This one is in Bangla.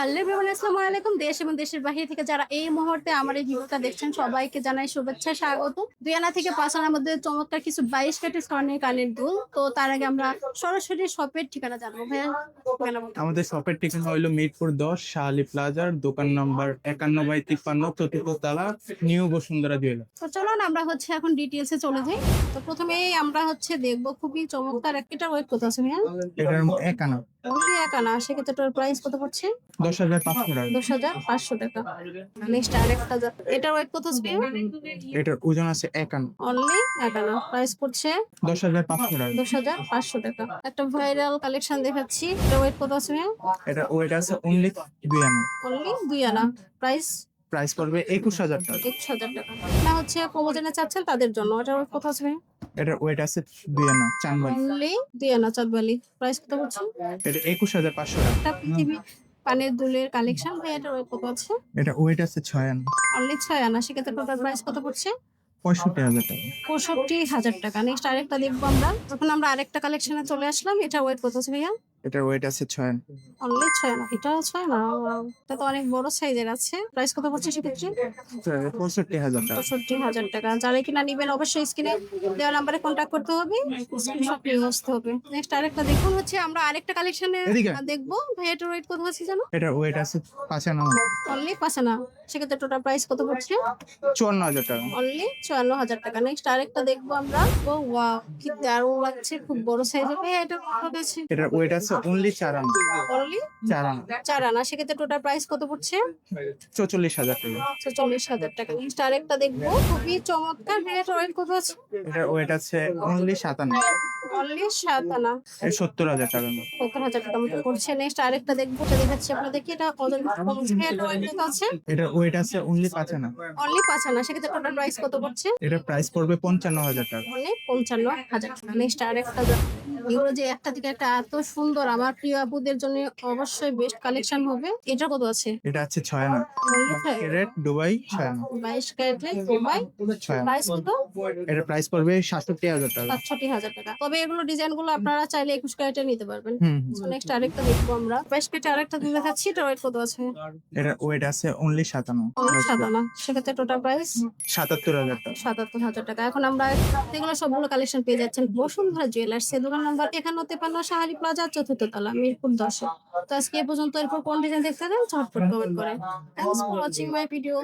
আলাইকুম। দেশ এবং দেশের বাহিরে থেকে যারা এই মুহূর্তে আমার এই ভিডিওটা দেখছেন সবাইকে জানাই শুভেচ্ছা স্বাগত। দুয়ানা থেকে পাঁচানার মধ্যে চমৎকার কিছু বাইশ কাঠের স্বর্ণের কানের দুল। তো তার আগে আমরা সরাসরি শপের ঠিকানা জানব ভাইয়া। আমাদের শপের ঠিকানা হইল মিরপুর দশ শাহালি প্লাজার দোকান নম্বর একান্ন বাই তিপ্পান্ন চতুর্থ তালা নিউ বসুন্ধরা জুয়েলার তো চলুন আমরা হচ্ছে এখন ডিটেলসে চলে যাই। তো প্রথমেই আমরা হচ্ছে দেখব খুবই চমৎকার। একটা ওয়েট কত আছে ভাইয়া? এটার ওই এক আনা সেক্ষেত্রে তোর প্রাইস কত পড়ছে? দশ হাজার পাঁচশো টাকা। দশ হাজার পাঁচশো টাকা। নেক্সট আরেকটা এটার ওয়েট কত আছে এটার ওজন আছে একান্ন। অনলি এক আনা প্রাইস পড়ছে দশ হাজার পাঁচশো টাকা। দশ হাজার পাঁচশো টাকা। একটা ভাইরাল কালেকশন দেখাচ্ছি। এটা ওয়েট কত আছে এটা ওয়েট আছে অনলি দুই আনো। অনলি দুই আনা। প্রাইস প্রাইস পড়বে একুশ হাজার টাকা। একুশ হাজার টাকা। না হচ্ছে প্রমোজনে চাচ্ছেন তাদের জন্য। এটা কত আছে এটার ওয়েট আছে দুই আনা অনলি দুই আনা প্রাইস কত হচ্ছে? এটা একুশ হাজার পাঁচশো টাকা। পৃথিবী পানের দুলের কালেকশন ভাই এটা ওয়েট কত আছে এটা ওয়েট আছে ছয় আনা। অনলি ছয় আনা সেক্ষেত্রে টোটাল প্রাইস কত পড়ছে? পঁয়ষট্টি হাজার টাকা। পঁয়ষট্টি হাজার টাকা। নেক্সট আরেকটা দেখব আমরা। যখন আমরা আরেকটা কালেকশনে চলে আসলাম এটা ওয়েট কত আছে ভাইয়া? এটার ওয়েট আছে ছয়। আনো অনলি ছয় না? এটাও ছয় না? এটা তো অনেক বড় সাইজের আছে। প্রাইস কত পড়ছে সেক্ষেত্রে? পঁয়ষট্টি হাজার টাকা। পঁয়ষট্টি হাজার টাকা। যারা কিনা নিবেন অবশ্যই স্ক্রিনে দেওয়া নাম্বারে কন্ট্যাক্ট করতে হবে। স্ক্রিনশট নিয়ে আসতে হবে। নেক্সট আরেকটা দেখুন হচ্ছে আমরা আরেকটা কালেকশনে। দেখব। ভাই এটার ওয়েট কত আছে জানো? এটার ওয়েট আছে পাঁচ আনো অনলি পাঁচ না সেক্ষেত্রে টোটাল প্রাইস কত পড়ছে? চুয়ান্ন হাজার টাকা। অনলি চুয়ান্ন হাজার টাকা। নেক্সট আরেকটা দেখব আমরা। ও ওয়াও কি দারুণ লাগছে খুব বড় সাইজের ভাই এটা কত আছে এটার ওয়েট আছে অনলি চার আনো। অনলি চার আনো। চার আনা। সেক্ষেত্রে টোটাল প্রাইস কত পড়ছে? চৌচল্লিশ হাজার টাকা। চল্লিশ হাজার টাকা। নেক্সট আরেকটা দেখব। খুবই চমৎকার। ভেড়াটার ওয়েট কত আছে? এটার ওয়েট আছে অনলি সাতান্ন অনলি সাত আনা সত্তর হাজার সত্তর মতো পড়ছে নেক্সট আরেকটা দেখব এটা দেখাচ্ছি আপনাদেরকে। এটা ওজন ওয়েট আছে এটার ওয়েট আছে। অনলি পাঁচ আনা অনলি পাঁচ আনা সেক্ষেত্রে টোটাল প্রাইস কত পড়ছে? এটার প্রাইস পড়বে পঞ্চান্ন হাজার টাকা। অনলি পঞ্চান্ন হাজার টাকা। নেক্সট আরেকটা এগুলো যে একটা থেকে একটা এত সুন্দর আমার প্রিয় আপুদের জন্য অবশ্যই বেস্ট কালেকশন হবে। এটা কত আছে? এটা আছে ছয় আনা ক্যারেট দুবাই ছয় আনা বাইশ ক্যারেটে দুবাই ছয় আনা প্রাইস কত? এটার প্রাইস পড়বে সাতষট্টি হাজার টাকা। সাতষট্টি হাজার টাকা। তবে এগুলো ডিজাইনগুলো আপনারা চাইলে একুশ ক্যারেটে নিতে পারবেন। নেক্সট আরেকটা দেখব আমরা। বাইশ ক্যারেটে আরেকটা দিন দেখাচ্ছি এটা ওয়েট কত আছে? এটার ওয়েট আছে অনলি সাতান্ন। সাদানা সেক্ষেত্রে টোটাল প্রাইস সাতাত্তর হাজার টাকা। সাতাত্তর হাজার টাকা। এখন আমরা এগুলো সবগুলো কালেকশন পেয়ে যাচ্ছেন বসুন্ধরা জুয়েলার্স এর দোকান নাম্বার একান্ন তেপান্ন শাহারি প্লাজা চতুর্থ তলা মিরপুর দশে। তো আজকে এ পর্যন্ত এরপর কোন ডিজাইন দেখতে দেন ঝটপট কমেন্ট করে। Thanks for watching my video